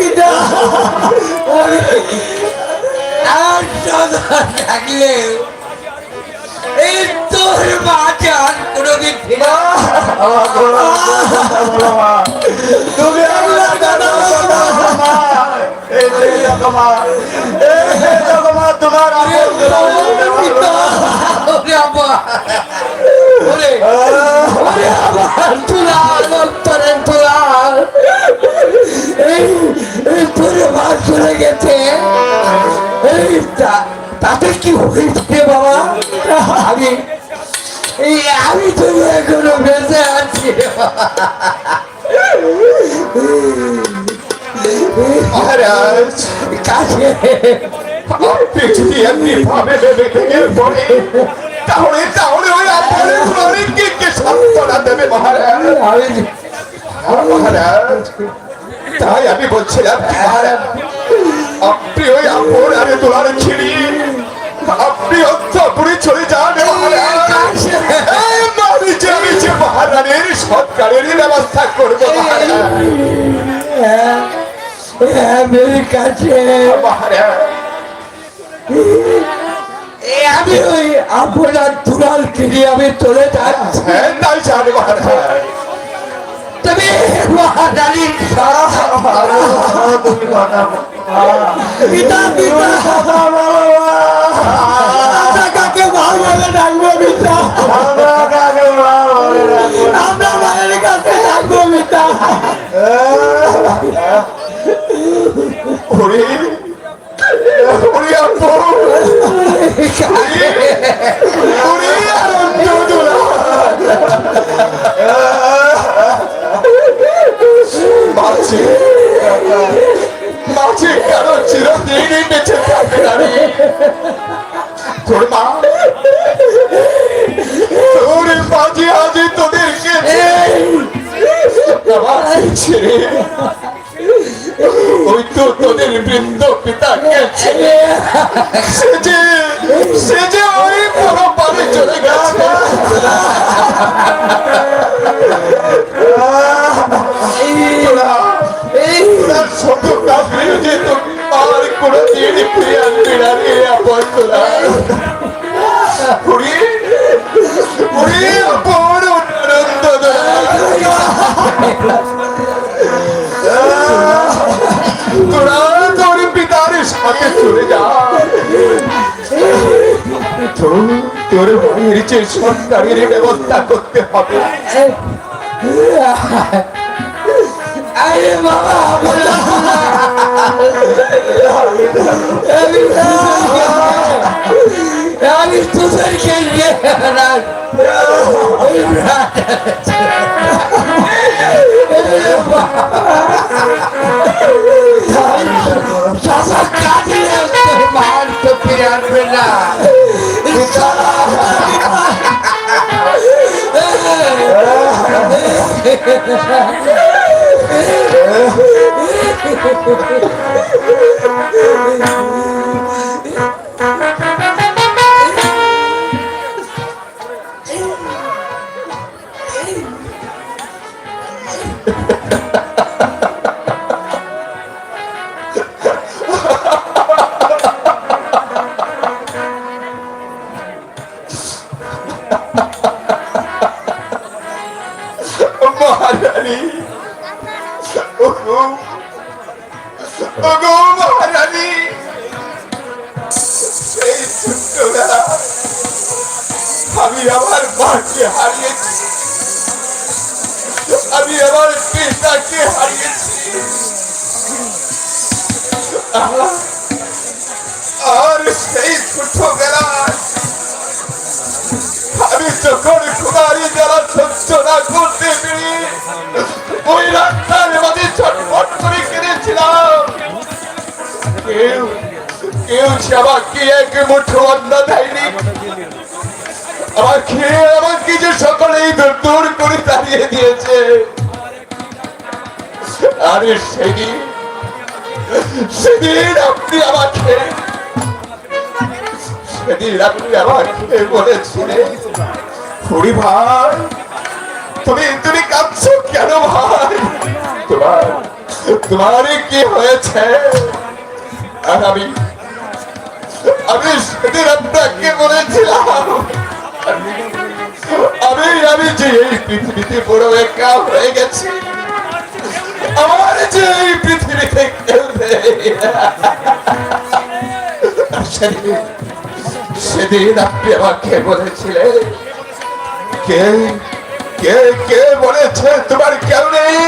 পিতা থাকলে এই তোর আর কোনোদিন ফিরে তুমি আমার ওরে ওরে আমার দুলাল অন্তরে দুলাল এই মার চলে গেছে। এই তাতে কি হয়েছে বাবা? আমি এই আমি তো এখনও বেঁচে আছি। মহারাজ কাছে এমনি ভাবে ভেবে পড়ে। তাহলে তাহলে ওই আপনার অনেককে সান্ত্বনা দেবে মহারাজ? মহারাজ তাই আমি বলছিলাম আপনি ওই আপন আরে তোলার ছিড়ি আপনি অন্তপুরে চলে যান মহারানীর সৎকারের ব্যবস্থা করব কাছে আমি ওই আপনার দুলাল কিনে আমি চলে যাচ্ছি। হ্যাঁ তাই জানে পিতা পিতা কাকে ভালো ডাকবো পিতা আমরা মায়ের কাছে ডাকবো পিতা ওরে ওরে আপু ওরে ছেড়ে। তোদের বৃদ্ধ পিতা গেছে সে যে সে যে ওই চলে গেছে। তোরা তোরা ছোট কাপড়ে যে আর কোনো দিন ফিরে আনবি না রে আপন তোরা পুরি পুরি আপন আনন্দ তোরা চলে যা তোর ব্যবস্থা করতে হবে। আরে আমি তোদেরকে নিয়ে মার তো ফিরে আসবে না মহারানী Oh. আর সেই ছোটবেলায় আমি যখন কুমারী যারা সহ্য না করতে পেরে ওই রাস্তার মাঝে ছটফট করে কেঁদেছিলাম। কেউ কেউ সে আমাকে এক মুঠো অন্ন দেয়নি। আমাকে আমাকে যে সকলেই দূর করে তাড়িয়ে দিয়েছে। আরে সেদিন সেদিন আপনি আমাকে সেদিন আপনি আমাকে বলেছিলেন হরি ভাই তুমি তুমি কাঁদছো কেন ভাই তোমার তোমার কি হয়েছে আর আমি আমি সেদিন আপনাকে সেদিন সেদিন আপনি আমাকে বলেছিলেন, কে কে কে বলেছে, তোমার কেউ নেই?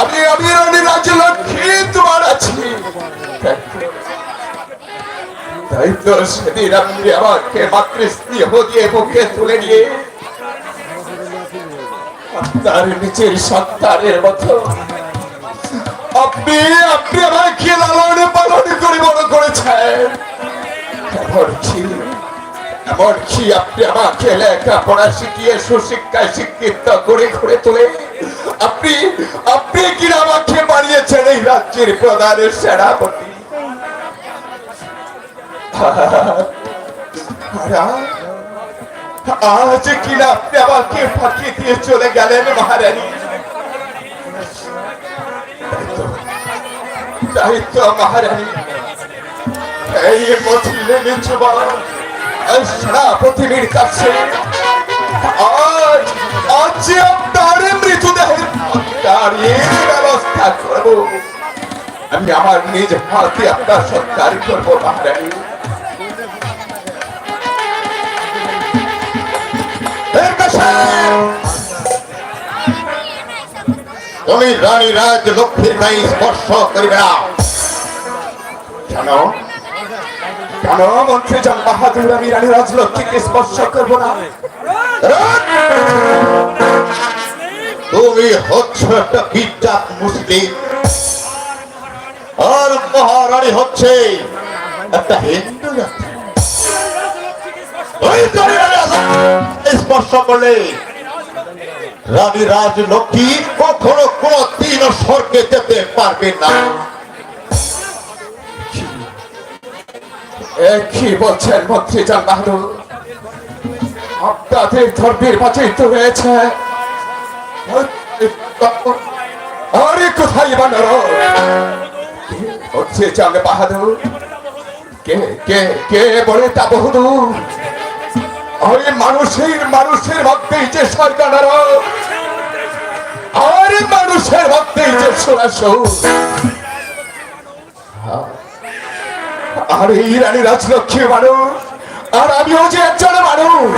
আমি আমি রানী রাজলক্ষ্মী, তোমার আছি। তাই তো সেদিন আপনি আমাকে মাতৃস্নেহ দিয়ে মুখে তুলে নিয়ে, আপনার নিজের সন্তানের মতো আপনি আপনি আমাকে রাজ্যের প্রধানের সেনাপতি। আজ কিনা আপনি আমাকে ফাঁকি দিয়ে চলে গেলেন মহারানী। তো মহারানী এই মথিলের যুবক সেনাপতির কাছে আজ আজ আপনার মৃতদেহের তারির ব্যবস্থা করব আমি আমার নিজ হাতে আপনার সৎকার করব মহারানী এর তুমি রানী রাজ লক্ষ্মীর নাই স্পর্শ করিবে না। কেন মন্ত্রী বাহাদুর আমি রানী রাজলক্ষ্মীকে স্পর্শ করব না। তুমি হচ্ছ একটা বিদ্যাত মুসলিম। আর মহারানী হচ্ছে একটা হিন্দু জাতি। স্পর্শ করলে রানী রাজলক্ষ্মী কখনো কোনো দিন স্বর্গে যেতে পারবে না। কি বলছেন মন্ত্রী জন বাহাদুর আপনাদের ধর্মের মাঝে তো রয়েছে আরে কোথায় বানর মন্ত্রী জন বাহাদুর কে কে কে বলে তা বহুদূর? ওই মানুষের মানুষের মধ্যেই যে সরকার আর মানুষের মধ্যেই যে সরাসর আর এই রানী রাজলক্ষ্মী মানুষ, আর আমিও যে একজন মানুষ।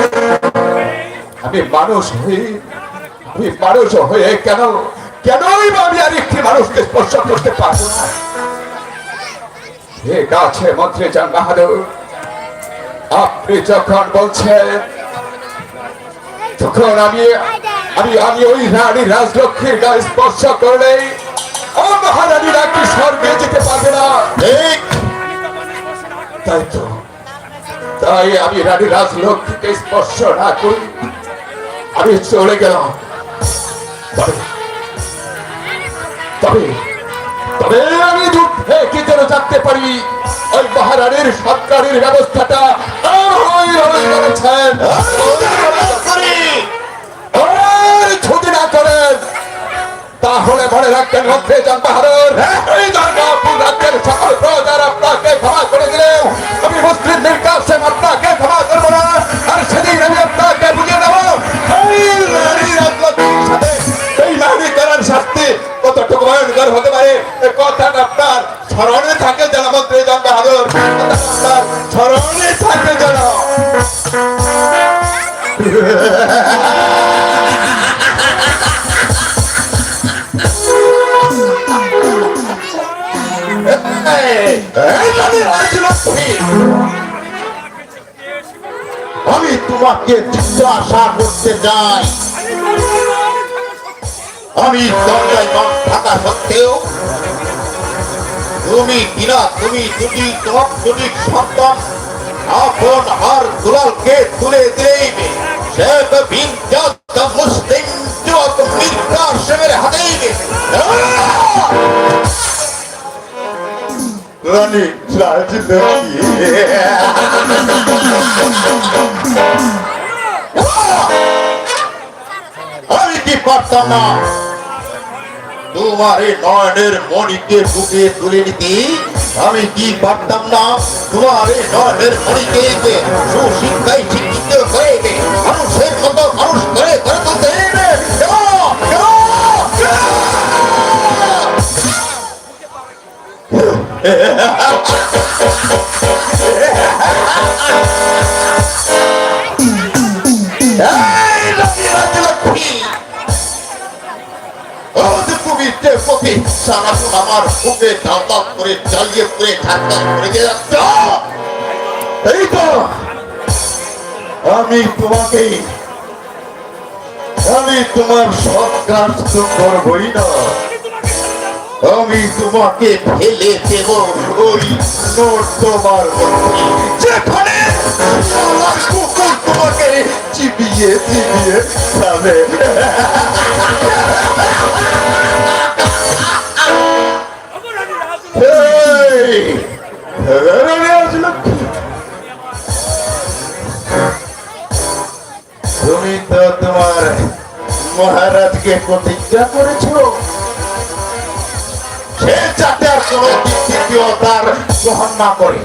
আমি মানুষ হয়ে, আমি মানুষ হয়ে কেন, কেনই বা আমি আর একটি মানুষকে স্পর্শ করতে পারব না? ঠিক আছে, মন্ত্রী চান বাহাদুর। আপনি যখন বলছেন তখন আমি আমি আমি ওই রানী রাজলক্ষ্মীর গায়ে স্পর্শ করলেই ও মহারানীরা কি স্বর্গে যেতে পারবে না? ঠিক। তাই তো। তাই আমি রানী রাজলক্ষ্মীকে স্পর্শ না করি আমি চলে গেলাম। তবে তবে আমি দূর থেকে যেন জানতে পারি? ওই মহারানীর সরকারের ব্যবস্থাটা আমার হয়ে করেছেন। আর ছুটি না করেন, তাহলে মনে রাখবেন মধ্যে যান বাহাদুর। এই দুর্গাপুর রাজ্যের সকল প্রজার আপনাকে ক্ষমা করে দিলেও আমি মুসলিমদের কাছে আপনাকে ক্ষমা করব না। আর সেদিন আমি আপনাকে বুঝিয়ে দেবো। কতটুকু ভয়ঙ্কর হতে পারে? কথাটা আপনার স্মরণে থাকে যেন আপনার স্মরণে থাকে যেন। আমি তোমাকে জিজ্ঞাসা করতে যাই আমি দরজায় থাকা সত্ত্বেও তুমি কিনা তুমি দুটি দুটি সন্তান আপন আর দুলালকে তুলে দিলেই তো বিজ্ঞাত মুসলিম হাতেই রানী রাজলক্ষ্মী কি পারতাম না? তোমার নয়নের মণিকে বুকে তুলে নিতে আমি কি পারতাম না? তোমার নয়নের মণিকে সুশিক্ষায় শিক্ষিত হয়ে মানুষের মতো মানুষ করে করে তুলতে আমার দাও দাও করে, জ্বালিয়ে পুড়ে ঠান্ডা করে যাচ্ছ। এই তো! আমি তোমাকে, আমি তোমার সব কাজ তো করবই না। আমি তোমাকে ফেলে দেব ওই তোমার যেখানে কুকুর তোমাকে চিবিয়ে চিবিয়ে খাবে। তুমি তো তোমার মহারাজকে প্রতিজ্ঞা করেছ। সে যাতে আর কোন দ্বিতীয়তার গ্রহণ না করে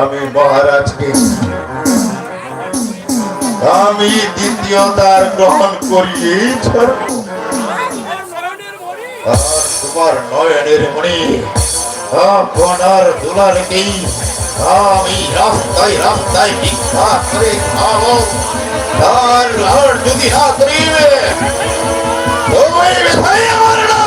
আমি মহারাজকে আমি দ্বিতীয়তার গ্রহণ করিয়েই ছাড়ব আর তোমার নয়নের মণি আপনার দুলালকেই আমি রাস্তায় রাস্তায় ভিক্ষা করে খাব আর আর যদি না করিবে তুমি বিষয়ে আমার নাম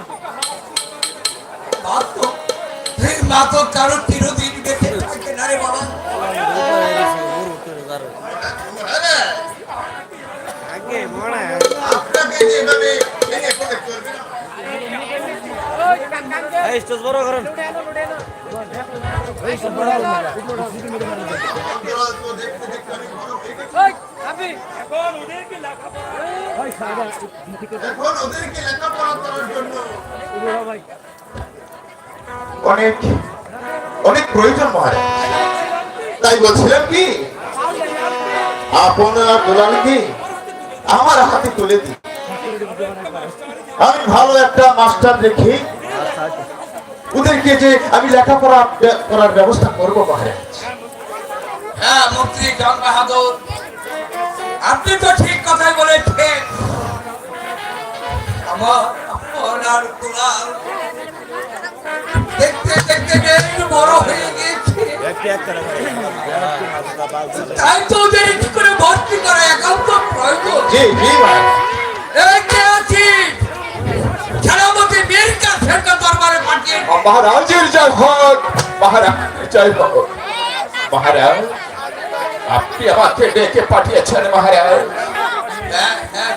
মা তো কারও চিরদিন বেঁচে থাকে না রে বাবা। এখন ওদেরকে লেখাপড়া করার জন্য অনেক অনেক প্রয়োজন মহারাজ। তাই বলছিলাম কি আপনার দুলালকে আমার হাতে তুলে দিন। আমি ভালো একটা মাস্টার দেখি। ওদেরকে যে আমি লেখাপড়া করার ব্যবস্থা করব মহারাজ। হ্যাঁ মন্ত্রী জন বাহাদুর, আপনি তো ঠিক কথাই বলেছেন। আমার আপনার দুলাল দেখতে দেখতে বড় হয়ে গেছে। তাই তো ওদের একটু করে ভর্তি করা একান্ত প্রয়োজন। দরবারে পাঠিয়ে মহারাজের জয় হোক মহারাজ জয় হোক। মহারাজ আপনি আমাকে ডেকে পাঠিয়েছেন মহারাজ। হ্যাঁ, হ্যাঁ।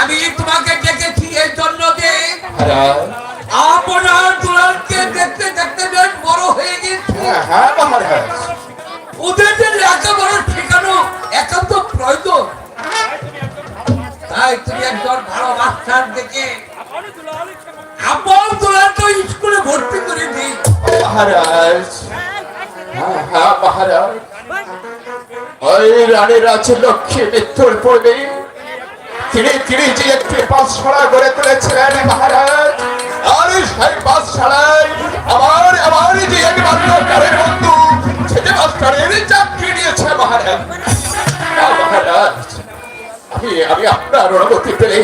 আমি তোমাকে ডেকেছি এই জন্য যে মহারাজ আপনার দুলালকে দেখতে দেখতে বেশ বড় হয়ে গেছে হ্যাঁ হ্যাঁ মহারাজ ওদের যে লেখাপড়া শেখানো একান্ত প্রয়োজন। তাই তুমি একজন ভালো মাস্টার দেখে আপন দুলালকে স্কুলে ভর্তি করে দিই। মহারাজ হ্যাঁ হ্যাঁ মহারাজ ওই রানী রাজলক্ষ্মী মৃত্যুর পূর্বে তিনি তিনি যে একটি পাঠশালা গড়ে তুলেছিলেন মহারাজ আর সেই পাঠশালায় আমার আমার যে এক বাল্যকালের বন্ধু সেটি মাস্টারের চাকরি নিয়েছে মহারাজ। মহারাজ আমি আমি আপনার অনুমতি পেলে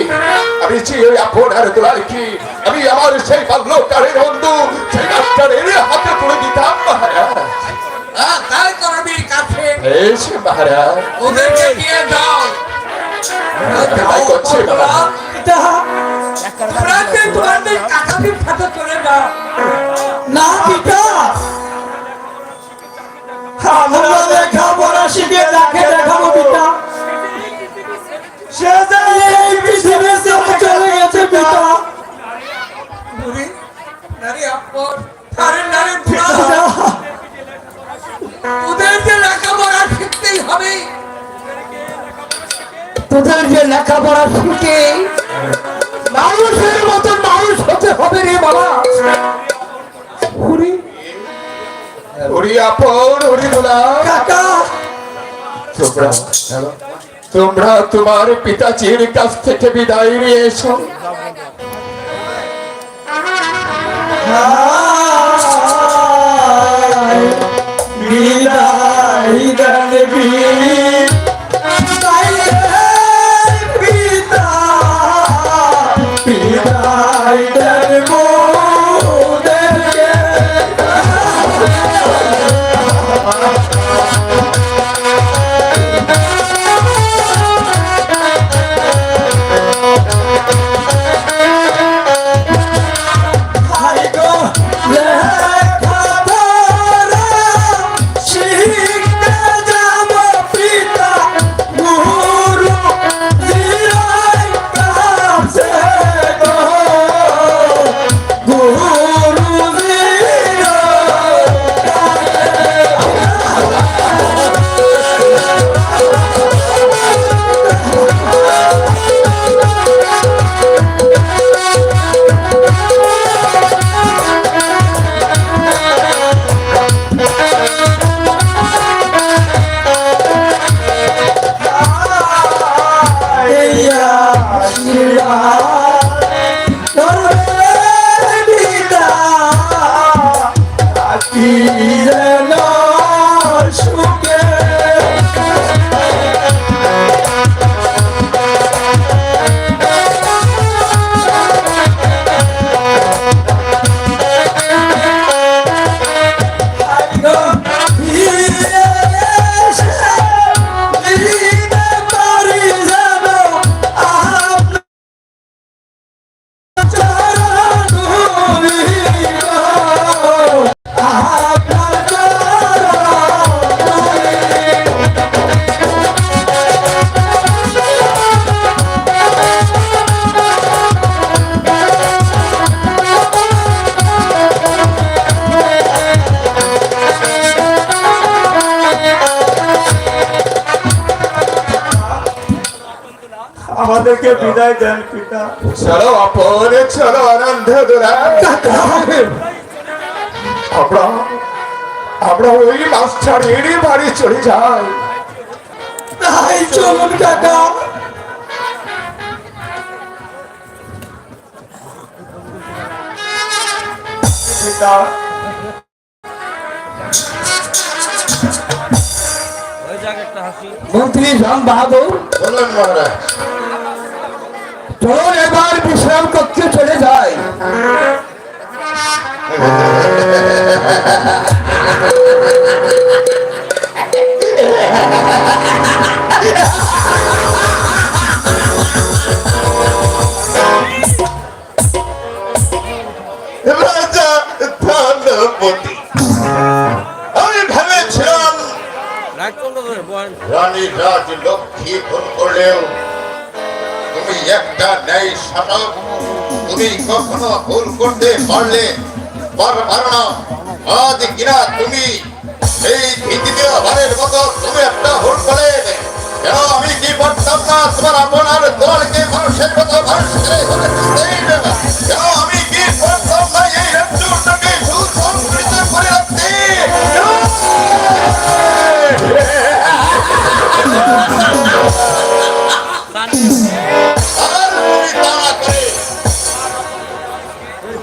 আমি যে আপনার দুলালকে আমি আমার সেই বাল্যকালের বন্ধু সেই মাস্টারের হাতে তুলে দিতাম মহারাজ। তাই ওদেরকে করছে মহারাজ। তোমরা যে তোমাদের কাকাদের সাথে চলে যাও না, পিতা। আমরা লেখাপড়া শিখে তাকে দেখাবো, পিতা। সে তোদের যে লেখাপড়া শিখে মানুষের মতন মানুষ হতে হবে রে বাবা। হুরি। আপন কাকা। তোমরা তোমরা তোমার পিতাজির কাছ থেকে বিদায় নিয়ে এসো। বিদায় Yeah. আমাদেরকে বিদায় দেন পিতা। চলো অপরে চলো আনন্দ আমরা আমরা ওই মাস্টার এড়িয়ে বাড়ি চলে যাই। তাই চলুন কাকা। পিতা। মন্ত্রী রাম বাহাদুর। বলুন মহারাজ। চলুন এবার বিশ্রাম করতে চলে যায় রাজা কখনো ভুল আজ কিনা তুমি এই দ্বিতীয় হারের মতো তুমি একটা ভুল করে কেন আমি কি পারতাম না? তোমার আপনার দলকে মানুষের মতো মানুষ করে গড়ে কেন আমি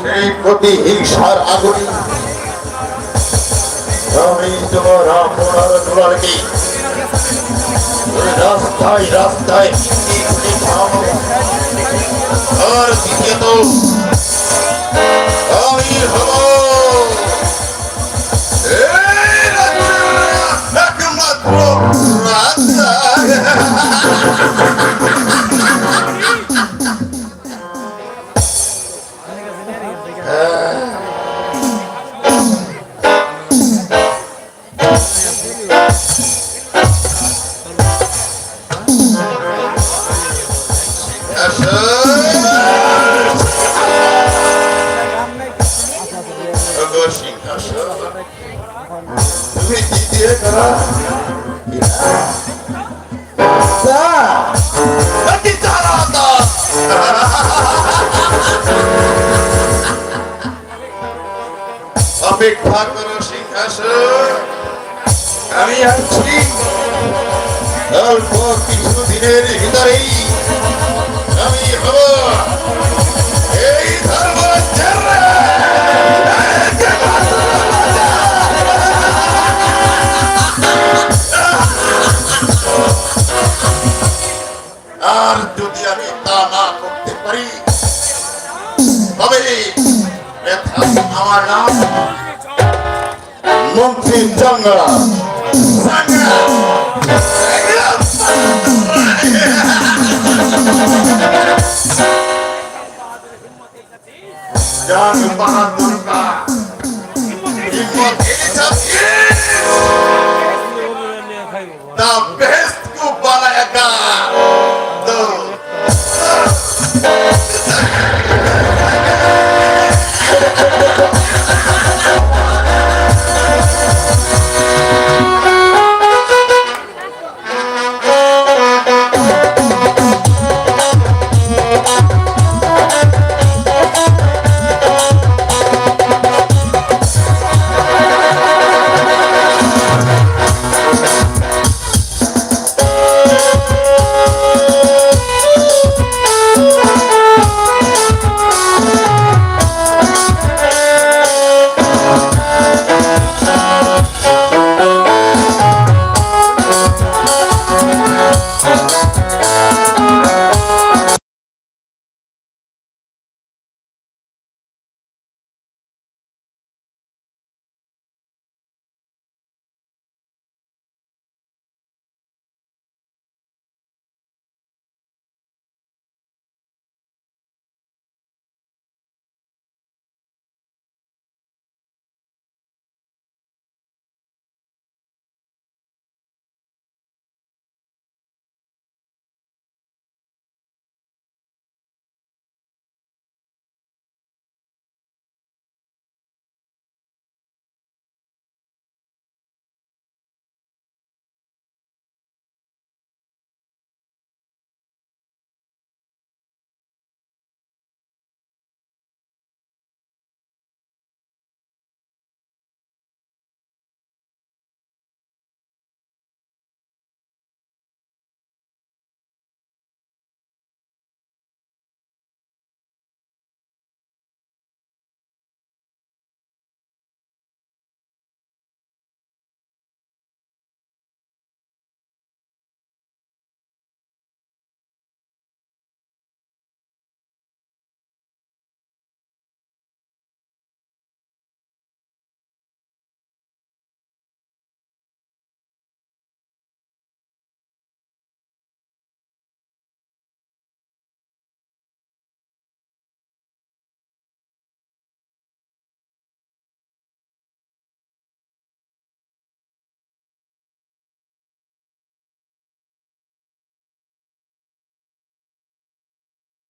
সেই প্রতি হিংসার আগুনে আমি তোমার আপনার দুলারকে রাস্তায় রাস্তায়। আর দ্বিতীয়ত আমি আছি। অল্প কিছু দিনের ভিতরেই আমি হব এই ধর্মরাজ্যের আর যদি আমি তা না করতে পারি, তবে আমার নাম। মন্ত্রী জঙ্গলা জান বাহাদুর